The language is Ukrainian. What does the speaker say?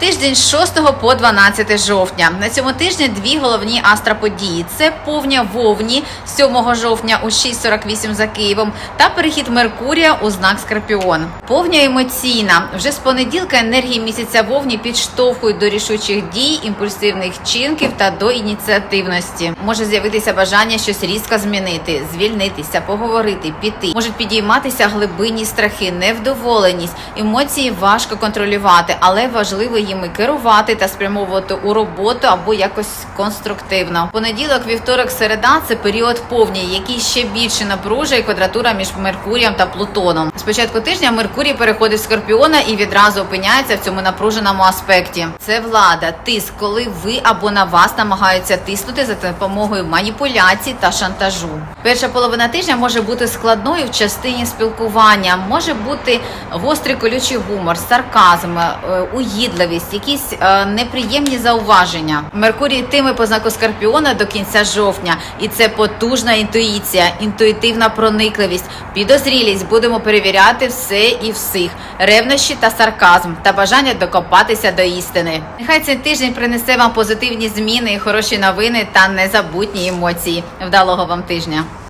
Тиждень з 6 по 12 жовтня. На цьому тижні дві головні астроподії: це повня вовні 7 жовтня у 6.48 за Києвом та перехід Меркурія у знак Скорпіон. Повня емоційна. Вже з понеділка енергії місяця вовні підштовхують до рішучих дій, імпульсивних вчинків та до ініціативності. Може з'явитися бажання щось різко змінити, звільнитися, поговорити, піти. Можуть підійматися глибинні страхи, невдоволеність. Емоції важко контролювати, але важливо їми керувати та спрямовувати у роботу або якось конструктивно. Понеділок, вівторок, середа це період повні, який ще більше напружує квадратура між Меркурієм та Плутоном. Спочатку тижня Меркурій переходить в Скорпіона і відразу опиняється в цьому напруженому аспекті. Це влада, тиск, коли ви або на вас намагаються тиснути за допомогою маніпуляцій та шантажу. Перша половина тижня може бути складною в частині спілкування, може бути гострий колючий гумор, сарказм, е, уїдливість, якісь е, неприємні зауваження. Меркурій йтиме по знаку Скорпіона до кінця жовтня, і це потужна інтуїція, інтуїтивна проникливість, підозрілість. Будемо перевіряти все і всіх, ревнощі та сарказм та бажання докопатися до істини. Нехай цей тиждень принесе вам позитивні зміни, хороші новини та незабутні емоції. Вдалого вам тижня!